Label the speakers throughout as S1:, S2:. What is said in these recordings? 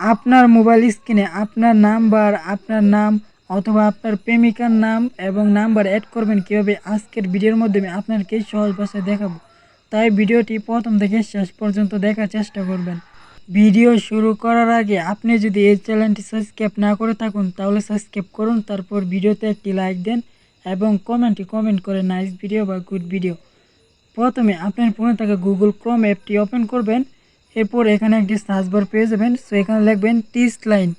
S1: আপনার মোবাইল স্ক্রিনে আপনার নাম্বার, আপনার নাম অথবা আপনার প্রেমিকার নাম এবং নাম্বার অ্যাড করবেন কীভাবে আজকের ভিডিওর মাধ্যমে আপনাকে সহজ ভাষায় দেখাবো। তাই ভিডিওটি প্রথম থেকে শেষ পর্যন্ত দেখার চেষ্টা করবেন। ভিডিও শুরু করার আগে আপনি যদি এই চ্যানেলটি সাবস্ক্রাইব না করে থাকুন, তাহলে সাবস্ক্রাইব করুন, তারপর ভিডিওতে একটি লাইক দেন এবং কমেন্টে কমেন্ট করে নাইস ভিডিও বা গুড ভিডিও প্রথমে আপনার ফোনে থাকা গুগল ক্রোম অ্যাপটি ওপেন করবেন। এরপর এখানে একটি সার্চ বার পেয়ে যাবেন। সো এখানে লিখবেন টিস লাইন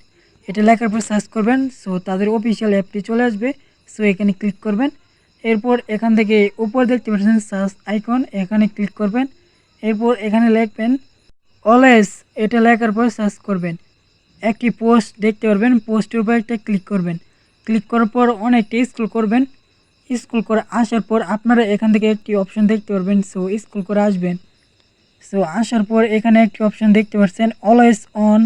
S1: এটা লেখার পর সার্চ করবেন। সো তাদের অফিসিয়াল অ্যাপটি চলে আসবে। সো এখানে ক্লিক করবেন। এরপর এখান থেকে উপর দেখতে পাচ্ছেন সার্চ আইকন এখানে ক্লিক করবেন। এরপর এখানে লিখবেন অলওয়েজ এটা লেখার পর সার্চ করবেন। একটি পোস্ট দেখতে পারবেন। পোস্টের উপর একটা ক্লিক করবেন। ক্লিক করার পর অনেকটা স্ক্রল করবেন। স্ক্রল করে আসার পর আপনারা এখান থেকে একটি অপশন দেখতে পারবেন। সো স্ক্রল করে আসবেন। সো আসার পর এখানে একটি অপশন দেখতে পাচ্ছেন অলওয়েজ অন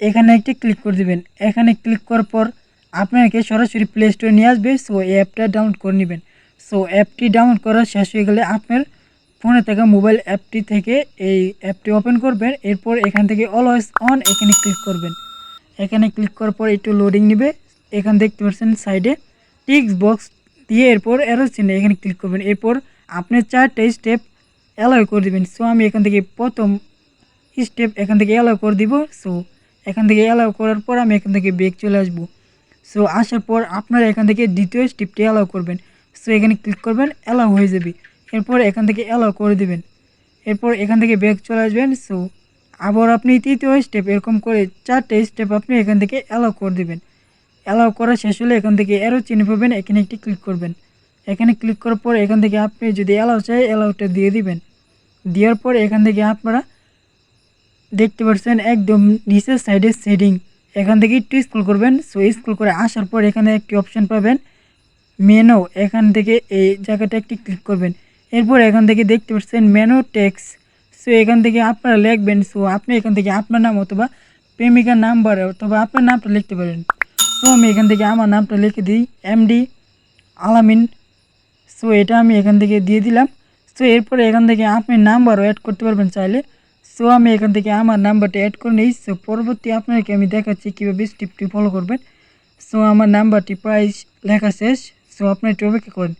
S1: এখানে একটি ক্লিক করে দিবেন। এখানে ক্লিক করার পর আপনাকে সরাসরি প্লে স্টোরে নিয়ে আসবে। সো এই অ্যাপটা ডাউনলোড করে নেবেন। সো অ্যাপটি ডাউনলোড করা শেষ হয়ে গেলে আপনার ফোনে থাকা মোবাইল অ্যাপটি থেকে এই অ্যাপটি ওপেন করবেন। এরপর এখান থেকে অলওয়েজ অন এখানে ক্লিক করবেন। এখানে ক্লিক করার পর একটু লোডিং নেবে। এখানে দেখতে পাচ্ছেন সাইডে টিক্স বক্স দিয়ে এরপর অ্যারো চিহ্ন এখানে ক্লিক করবেন। এরপর আপনি চারটে স্টেপ অ্যালাউ করে দিবেন। সো আমি এখান থেকে প্রথম স্টেপ এখান থেকে অ্যালাউ করে দিব। সো এখান থেকে অ্যালাউ করার পর আমি এখান থেকে ব্যাক চলে আসব। সো আসার পর আপনারা এখান থেকে দ্বিতীয় স্টেপটি অ্যালাউ করবেন। সো এখানে ক্লিক করবেন অ্যালাউ হয়ে যাবে। এরপর এখান থেকে অ্যালাউ করে দিবেন। এরপর এখান থেকে ব্যাক চলে আসবেন। সো আবার আপনি তৃতীয় স্টেপ এরকম করে চারটে স্টেপ আপনি এখান থেকে অ্যালাউ করে দিবেন। অ্যালাউ করা শেষ হলে এখান থেকে অ্যারো চিনে পাবেন। এখানে একটি ক্লিক করবেন। এখানে ক্লিক করার পর এখান থেকে আপনি যদি অ্যালাউ চাই অ্যালাউটা দিয়ে দিবেন। দেওয়ার পর এখান থেকে আপনারা দেখতে পাচ্ছেন একদম নিচের সাইডে সেটিং এখান থেকে একটু স্কুল করবেন। সো স্কুল করে আসার পর এখানে একটি অপশান পাবেন মেনো এখান থেকে এই জায়গাটা একটি ক্লিক করবেন। এরপর এখান থেকে দেখতে পাচ্ছেন মেনো টেক্স সো এখান থেকে আপনারা লিখবেন। সো আপনি এখান থেকে আপনার নাম অথবা প্রেমিকার নাম্বার অথবা আপনার নামটা লিখতে পারেন। সো আমি এখান থেকে আমার নামটা লিখে দিই এমডি আলামিন সো এটা আমি এখান থেকে দিয়ে দিলাম। সো এরপরে এখান থেকে আপনি নাম্বারও অ্যাড করতে পারবেন চাইলে। সো আমি এখান থেকে আমার নাম্বারটা অ্যাড করে নিই। সো পরবর্তী আপনাকে আমি দেখাচ্ছি কীভাবে স্টেপটি ফলো করবেন। সো আমার নাম্বারটি প্রায় লেখা শেষ। সো আপনি একটু অপেক্ষা করেন।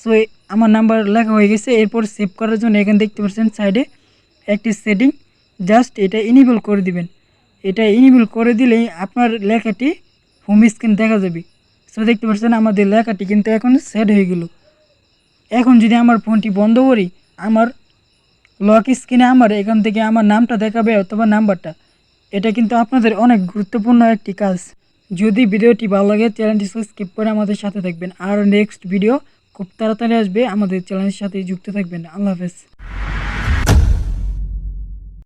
S1: সো আমার নাম্বার লেখা হয়ে গেছে। এরপর সেভ করার জন্য এখানে দেখতে পাচ্ছেন সাইডে একটি সেটিং জাস্ট এটা ইনেবল করে দিবেন। এটা ইনেবল করে দিলেই আপনার লেখাটি হোম স্ক্রিন দেখা যাবে। সো দেখতে পাচ্ছেন আমাদের লেখাটি কিন্তু এখন সেট হয়ে গেল। এখন যদি আমার ফোনটি বন্ধ করি, আমার লক স্ক্রিনে আমার, এখান থেকে আমার নামটা দেখাবে অথবা নাম্বারটা। এটা কিন্তু আপনাদের অনেক গুরুত্বপূর্ণ একটি কাজ। যদি ভিডিওটি ভালো লাগে, চ্যানেলটি সাবস্ক্রাইব করে আমাদের সাথে থাকবেন। আর নেক্সট ভিডিও খুব তাড়াতাড়ি আসবে, আমাদের চ্যানেলের সাথে যুক্ত থাকবেন। আল্লাহ হাফেজ।